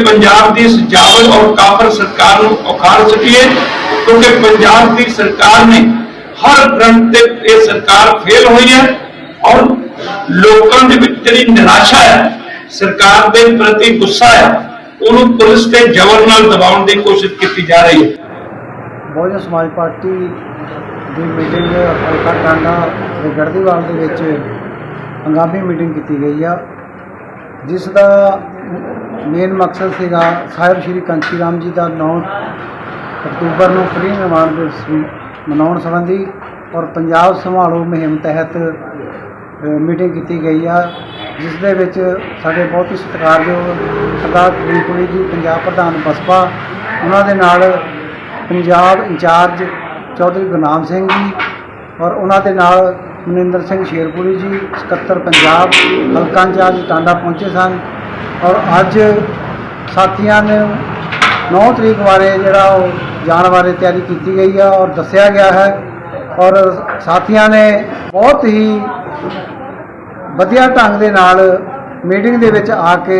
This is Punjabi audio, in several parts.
ਕਿ ਪੰਜਾਬ ਦੀ ਇਸ ਜਾਬਰ ਔਰ ਕਾਫਰ ਸਰਕਾਰ ਨੂੰ ਉਖਾੜ ਸਕੀਏ, ਕਿਉਂਕਿ ਪੰਜਾਬ ਦੀ ਸਰਕਾਰ ਨੇ ਹਰ ਫਰੰਟ ਤੇ ਇਹ ਸਰਕਾਰ ਫੇਲ ਹੋਈ ਹੈ ਔਰ ਲੋਕਾਂ ਦੇ ਵਿੱਚ ਜਿਹੜੀ ਨਿਰਾਸ਼ਾ ਹੈ, ਸਰਕਾਰ ਦੇ ਪ੍ਰਤੀ ਗੁੱਸਾ ਹੈ, ਉਹਨੂੰ ਪੁਲਿਸ ਤੇ ਜ਼ਬਰ ਨਾਲ ਦਬਾਉਣ ਦੀ ਕੋਸ਼ਿਸ਼ ਕੀਤੀ ਜਾ ਰਹੀ ਹੈ। ਬਹੁਜਨ ਸਮਾਜ ਪਾਰਟੀ ਦੀ ਮੀਟਿੰਗ ਹਲਕਾ ਟਾਂਡਾ ਦੇ ਗੜਦੀਵਾਲ ਦੇ ਵਿੱਚ ਹੰਗਾਮੀ ਮੀਟਿੰਗ ਕੀਤੀ ਗਈ ਆ, ਜਿਸ ਦਾ ਮੇਨ ਮਕਸਦ ਸੀਗਾ ਸਾਹਿਬ ਸ਼੍ਰੀ ਕੰਚੀ ਰਾਮ ਜੀ ਦਾ 9 ਅਕਤੂਬਰ ਨੂੰ ਫ੍ਰੀ ਨਿਰਮਾਣ ਦਿਵਸ ਮਨਾਉਣ ਸੰਬੰਧੀ ਔਰ ਪੰਜਾਬ ਸੰਭਾਲੋ ਮੁਹਿੰਮ ਤਹਿਤ ਮੀਟਿੰਗ ਕੀਤੀ ਗਈ ਆ, ਜਿਸ ਦੇ ਵਿੱਚ ਸਾਡੇ ਬਹੁਤ ਹੀ ਸਤਿਕਾਰਯੋਗ ਸਰਦਾਰ ਕੁੜੀ ਜੀ, ਪੰਜਾਬ ਪ੍ਰਧਾਨ ਬਸਪਾ, ਉਹਨਾਂ ਦੇ ਨਾਲ ਪੰਜਾਬ ਇੰਚਾਰਜ ਚੌਧਰੀ ਗੁਰਨਾਮ ਸਿੰਘ ਜੀ ਔਰ ਉਹਨਾਂ ਦੇ ਨਾਲ ਮਨਿੰਦਰ ਸਿੰਘ ਸ਼ੇਰਪੁਰੀ ਜੀ, ਸਕੱਤਰ ਪੰਜਾਬ, ਹਲਕਾ ਇੰਚਾਰਜ ਟਾਂਡਾ ਪਹੁੰਚੇ ਸਨ। ਔਰ ਅੱਜ ਸਾਥੀਆਂ ਨੇ 9 ਤਰੀਕ ਬਾਰੇ ਜਿਹੜਾ ਉਹ ਜਾਣ ਬਾਰੇ ਤਿਆਰੀ ਕੀਤੀ ਗਈ ਆ ਔਰ ਦੱਸਿਆ ਗਿਆ ਹੈ। ਔਰ ਸਾਥੀਆਂ ਨੇ ਬਹੁਤ ਹੀ ਵਧੀਆ ਢੰਗ ਦੇ ਨਾਲ ਮੀਟਿੰਗ ਦੇ ਵਿੱਚ ਆ ਕੇ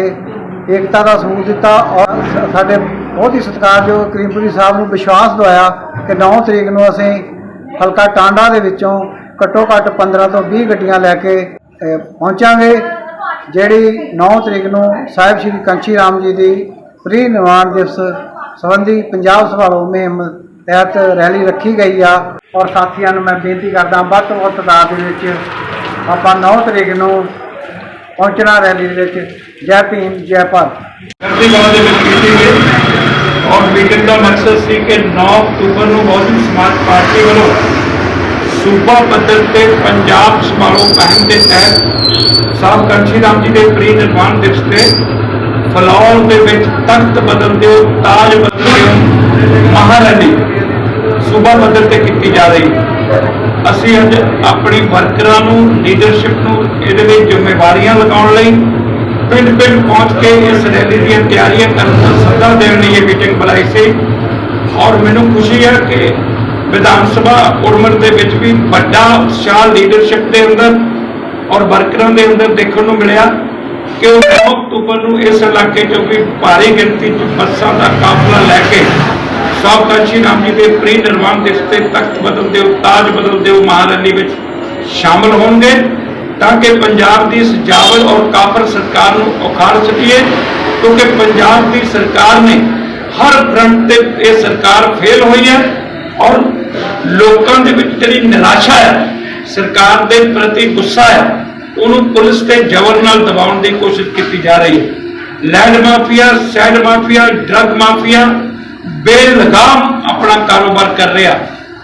ਏਕਤਾ ਦਾ ਸਬੂਤ ਦਿੱਤਾ ਔਰ ਸਾਡੇ ਬਹੁਤ ਹੀ ਸਤਿਕਾਰਯੋਗ ਕਰੀਮਪੁਰੀ ਸਾਹਿਬ ਨੂੰ ਵਿਸ਼ਵਾਸ ਦਵਾਇਆ ਕਿ 9 ਤਰੀਕ ਨੂੰ ਅਸੀਂ ਹਲਕਾ ਟਾਂਡਾ ਦੇ ਵਿੱਚੋਂ ਘੱਟੋ ਘੱਟ 15 ਤੋਂ 20 ਗੱਡੀਆਂ ਲੈ ਕੇ ਪਹੁੰਚਾਂਗੇ। ਜਿਹੜੀ 9 ਤਰੀਕ ਨੂੰ ਸਾਹਿਬ ਸ਼੍ਰੀ ਕੰਚੀ ਰਾਮ ਜੀ ਦੀ ਪ੍ਰੀ ਨਿਰਵਾਣ ਦਿਵਸ ਸੰਬੰਧੀ ਪੰਜਾਬ ਸਭਾ ਮੁਹਿੰਮ ਤਹਿਤ ਰੈਲੀ ਰੱਖੀ ਗਈ ਆ। ਔਰ ਸਾਥੀਆਂ ਨੂੰ ਮੈਂ ਬੇਨਤੀ ਕਰਦਾ ਵੱਧ ਤੋਂ ਵੱਧ ਤਾਦਾਦ ਦੇ ਵਿੱਚ ਆਪਾਂ 9 ਤਰੀਕ ਨੂੰ ਪਹੁੰਚਣਾ ਰੈਲੀ ਦੇ ਵਿੱਚ। ਜੈ ਭੀਮ, ਜੈ ਭਾਰਤ। ਗੜਦੀਵਾਲ ਦੇ ਵਿੱਚ ਮੀਟਿੰਗ ਹੈ ਔਰ ਮੀਟਿੰਗ ਦਾ ਮਕਸਦ ਸੀ ਕਿ 9 ਅਕਤੂਬਰ ਨੂੰ ਬਹੁਜਨ ਸਮਾਜ ਪਾਰਟੀ ਵੱਲੋਂ ਸੂਬਾ ਪੱਧਰ ਤੇ ਪੰਜਾਬ ਸਮਾਰੋਹ ਪਹਿਲ ਦੇ ਤਹਿਤ ਸਾਹਿਬ ਕੰਸ਼ੀ ਰਾਮ ਜੀ ਦੇ ਪ੍ਰੀ ਨਿਰਵਾਣ ਦਿਵਸ ਤੇ ਫਲੌਰ ਦੇ ਵਿੱਚ ਤਖਤ ਬਦਲ ਦਿਓ, ਤਾਜ ਬਦਲ ਦਿਓ ਮਹਾਰਾਣੀ ਸੂਬਾ ਪੱਧਰ ਤੇ ਕੀਤੀ ਜਾ ਰਹੀ। ਅਸੀਂ ਅੱਜ ਆਪਣੀ ਵਰਕਰਾਂ ਨੂੰ ਲੀਡਰਸ਼ਿਪ ਨੂੰ ਇਹਦੇ ਲਈ ਜ਼ਿੰਮੇਵਾਰੀਆਂ ਲਗਾਉਣ ਲਈ ਪਿੰਡ ਪਿੰਡ ਪਹੁੰਚ ਕੇ ਇਸ ਰੈਲੀ ਦੀਆਂ ਤਿਆਰੀਆਂ ਕਰਨ ਦਾ ਸੱਦਾ ਦੇਣ ਲਈ ਇਹ ਮੀਟਿੰਗ ਬੁਲਾਈ ਸੀ। ਔਰ ਮੈਨੂੰ ਖੁਸ਼ੀ ਹੈ ਕਿ ਵਿਧਾਨ ਸਭਾ ਉੜਮਰ ਦੇ ਵਿੱਚ ਵੀ ਵੱਡਾ ਉਤਸ਼ਾਹ ਲੀਡਰਸ਼ਿਪ ਦੇ ਅੰਦਰ ਔਰ ਵਰਕਰਾਂ ਦੇ ਅੰਦਰ ਦੇਖਣ ਨੂੰ ਮਿਲਿਆ ਕਿ ਉਹ 9 ਅਕਤੂਬਰ ਨੂੰ ਇਸ ਇਲਾਕੇ 'ਚੋਂ ਵੀ ਭਾਰੀ ਗਿਣਤੀ 'ਚ ਬੱਸਾਂ ਦਾ ਕਾਫਲਾ ਲੈ ਕੇ ਸਾਬਕਾ ਸ਼੍ਰੀ ਰਾਮ ਜੀ ਦੇ ਪ੍ਰੀ ਨਿਰਵਾਣ ਦਿਵਸ ਤੇ ਤਖਤ ਬਦਲ ਦਿਓ ਤਾਜ ਬਦਲ ਦਿਓ ਮਹਾਰੈਲੀ ਵਿੱਚ ਸ਼ਾਮਲ ਹੋਣਗੇ ਤਾਂ ਕਿ ਪੰਜਾਬ ਦੀ ਸਜਾਵਲ ਔਰ ਕਾਫਰ ਸਰਕਾਰ ਨੂੰ ਉਖਾੜ ਸਕੀਏ, ਕਿਉਂਕਿ ਪੰਜਾਬ ਦੀ ਸਰਕਾਰ ਨੇ ਹਰ ਫਰੰਟ ਤੇ ਇਹ ਸਰਕਾਰ ਫੇਲ ਹੋਈ ਹੈ ਔਰ ਲੋਕਾਂ ਦੇ ਵਿੱਚ ਜਿਹੜੀ ਨਿਰਾਸ਼ਾ ਹੈ, ਸਰਕਾਰ ਦੇ ਪ੍ਰਤੀ ਗੁੱਸਾ ਹੈ, ਉਹਨੂੰ ਪੁਲਿਸ ਤੇ ਜ਼ਬਰ ਨਾਲ ਦਬਾਉਣ ਦੀ ਕੋਸ਼ਿਸ਼ ਕੀਤੀ ਜਾ ਰਹੀ ਹੈ। Land mafia sand mafia, drug mafia, Belgaum ਆਪਣਾ ਕਾਰੋਬਾਰ ਕਰ ਰਿਹਾ।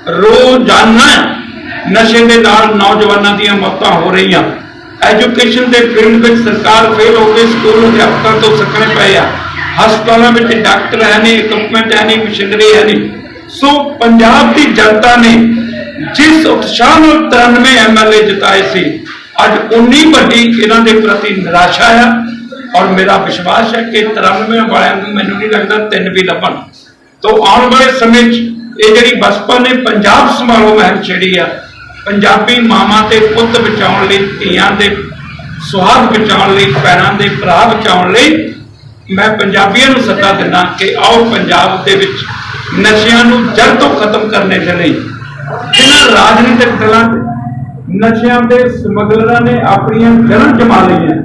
ਰੋਜ਼ਾਨਾ ਨਸ਼ੇ ਦੇ ਨਾਲ ਨੌਜਵਾਨਾਂ ਦੀਆਂ ਮੌਤਾਂ ਹੋ ਰਹੀਆਂ। ਐਜੂਕੇਸ਼ਨ ਦੇ ਫੀਲਡ ਵਿੱਚ ਸਰਕਾਰ ਫੇਲ ਹੋ ਗਈ ਸਕੂਲ ਅਧਿਆਪਕਾਂ ਤੋਂ ਸਕਣੇ ਪਏ ਆ। ਹਸਪਤਾਲਾਂ ਵਿੱਚ ਡਾਕਟਰ ਹੈ ਨਹੀਂ ਇਕਵਿਪਮੈਂਟ ਹੈ ਨਹੀਂ ਮਸ਼ੀਨਰੀ ਹੈ ਨਹੀਂ। ਸੋ ਪੰਜਾਬ ਦੀ ਜਨਤਾ ਨੇ ਜਿਸ ਉਤਸ਼ਾਹ ਨਾਲ 93 ਐਮਐਲਏ ਜਿਤਾਏ ਸੀ, ਅੱਜ ਉਨੀ ਵੱਡੀ ਇਹਨਾਂ ਦੇ ਪ੍ਰਤੀ ਨਿਰਾਸ਼ਾ ਹੈ ਔਰ ਮੇਰਾ ਵਿਸ਼ਵਾਸ ਹੈ ਕਿ 93 ਵਾਲਿਆਂ ਨੂੰ ਮੈਨੂੰ ਨਹੀਂ ਲੱਗਦਾ ਤਿੰਨ ਵੀ ਲੱਭਣ। ਤੋਂ ਆਉਣ ਵਾਲੇ ਸਮੇਂ 'ਚ ਇਹ ਜਿਹੜੀ ਬਸਪਾ ਨੇ ਪੰਜਾਬ ਸਮਾਰੋਹ ਮਹਿਮ ਛੇੜੀ ਆ, ਪੰਜਾਬੀ ਮਾਵਾਂ ਤੇ ਪੁੱਤ ਬਚਾਉਣ ਲਈ, ਧੀਆਂ ਦੇ ਸੁਹਾਗ ਬਚਾਉਣ ਲਈ ਭੈਣਾਂ ਦੇ ਭਰਾ ਬਚਾਉਣ ਲਈ ਮੈਂ ਪੰਜਾਬੀਆਂ ਨੂੰ ਸੱਦਾ ਦਿੰਦਾ ਕਿ ਆਓ ਪੰਜਾਬ ਦੇ ਵਿੱਚ ਨਸ਼ਿਆਂ ਨੂੰ ਜੜ ਤੋਂ ਖਤਮ ਕਰਨੇ ਦੇ ਲਈ ਇਹਨਾਂ ਰਾਜਨੀਤਿਕ ਦਲਾਂ ਤੇ ਨਸ਼ਿਆਂ ਦੇ ਸਮਗਲਰਾਂ ਨੇ ਆਪਣੀਆਂ ਜੜ੍ਹਾਂ ਜਮਾ ਲਈਆਂ।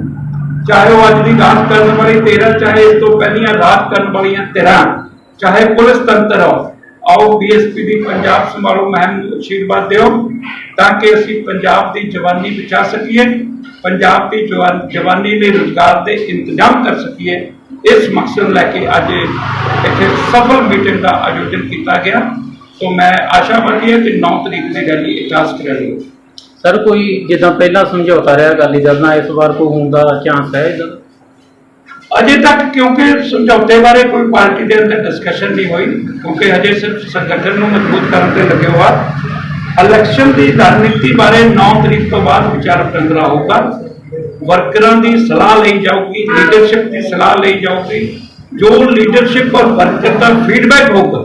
ਚਾਹੇ ਉਹ ਅੱਜ ਦੀ ਰਾਤ ਕਰਨ ਵਾਲੀ ਤੇਰਾ, ਚਾਹੇ ਇਸ ਤੋਂ ਪਹਿਲੀਆਂ ਰਾਤ ਕਰਨ ਵਾਲੀਆਂ ਤੇਰਾ, ਚਾਹੇ ਪੁਲਿਸ ਤੰਤਰ ਹੋ ਆਓ ਬੀਐਸਪੀ ਦੀ ਪੰਜਾਬ ਸੰਭਾਲੋ ਮਹਿਮ ਨੂੰ ਅਸ਼ੀਰਵਾਦ ਦਿਓ, ਤਾਂ ਕਿ ਅਸੀਂ ਪੰਜਾਬ ਦੀ ਜਵਾਨੀ ਬਚਾ ਸਕੀਏ, ਪੰਜਾਬ ਦੀ ਜਵਾਨ- ਜਵਾਨੀ ਲਈ ਰੁਜ਼ਗਾਰ ਦੇ ਇੰਤਜ਼ਾਮ ਕਰ ਸਕੀਏ। ਇਸ ਮਕਸਦ ਲੈ ਕੇ ਅੱਜ ਇੱਥੇ ਸਫਲ ਮੀਟਿੰਗ ਦਾ ਆਯੋਜਨ ਕੀਤਾ ਗਿਆ। ਸੋ ਮੈਂ ਆਸ਼ਾਵਾਦੀ ਹਾਂ ਕਿ 9 ਤਰੀਕ ਦੀ ਰੈਲੀ ਇਜਾਜ਼ਤ ਕਰਾਂਗੇ ਸਰ ਕੋਈ ਜਿੱਦਾਂ ਪਹਿਲਾਂ ਸਮਝੌਤਾ ਰਿਹਾ ਅਕਾਲੀ ਦਲ ਨਾਲ ਇਸ ਵਾਰ ਕੋਈ ਹੋਣ ਦਾ ਚਾਂਸ ਹੈ ਇਦਾਂ? ਅਜੇ ਤੱਕ ਕਿਉਂਕਿ ਸਮਝੌਤੇ ਬਾਰੇ ਕੋਈ ਪਾਰਟੀ ਦੇ ਅੰਦਰ ਡਿਸਕਸ਼ਨ ਨਹੀਂ ਹੋਈ ਕਿਉਂਕਿ ਹਜੇ ਸਿਰਫ ਸੰਗਠਨ ਨੂੰ ਮਜ਼ਬੂਤ ਕਰਨ ਤੇ ਲੱਗੇ ਹੋਆ। ਇਲੈਕਸ਼ਨ ਦੀ ਰਣਨੀਤੀ ਬਾਰੇ 9 ਤਰੀਕ ਤੋਂ ਬਾਅਦ ਵਿਚਾਰ ਵਟਾਂਦਰਾ ਹੋਊਗਾ। ਵਰਕਰਾਂ ਦੀ ਸਲਾਹ ਲਈ ਜਾਊਗੀ ਲੀਡਰਸ਼ਿਪ ਦੀ ਸਲਾਹ ਲਈ ਜਾਊਗੀ। ਜੋ ਲੀਡਰਸ਼ਿਪ ਔਰ ਵਰਕਰ ਦਾ ਫੀਡਬੈਕ ਹੋਊਗਾ,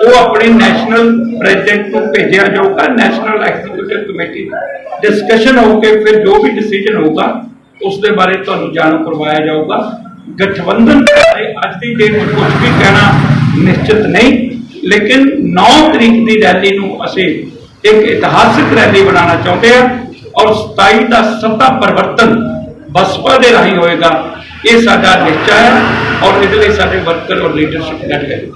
ਉਹ ਆਪਣੇ ਨੈਸ਼ਨਲ ਪ੍ਰੈਜ਼ੀਡੈਂਟ ਨੂੰ ਭੇਜਿਆ ਜਾਊਗਾ ਨੈਸ਼ਨਲ ਐਗਜ਼ੀਕਿਊਟਿਵ ਕਮੇਟੀ ਡਿਸਕਸ਼ਨ ਹੋ ਕੇ ਫਿਰ ਜੋ ਵੀ ਡਿਸੀਜਨ ਹੋਊਗਾ ਉਸ ਦੇ ਬਾਰੇ ਤੁਹਾਨੂੰ ਜਾਣੂ ਕਰਵਾਇਆ ਜਾਊਗਾ। ਗਠਬੰਧਨ ਬਾਰੇ ਅੱਜ ਦੀ ਦੀ ਡੇਟ ਕੁਝ ਵੀ ਕਹਿਣਾ ਨਿਸ਼ਚਿਤ ਨਹੀਂ, ਲੇਕਿਨ 9 ਤਰੀਕ ਦੀ ਰੈਲੀ ਨੂੰ ਅਸੀਂ ਇੱਕ ਇਤਿਹਾਸਕ ਰੈਲੀ ਬਣਾਉਣਾ ਚਾਹੁੰਦੇ ਹਾਂ। ਔਰ 27 ਦਾ ਸੱਤਾ ਪਰਿਵਰਤਨ ਬਸਪਾ ਦੇ ਰਾਹੀਂ ਹੋਏਗਾ, ਇਹ ਸਾਡਾ ਨਿਸ਼ਚਾ ਹੈ ਔਰ ਇਹਦੇ ਲਈ ਸਾਡੇ ਵਰਕਰ ਔਰ ਲੀਡਰਸ਼ਿਪ ਡਟ ਗਏ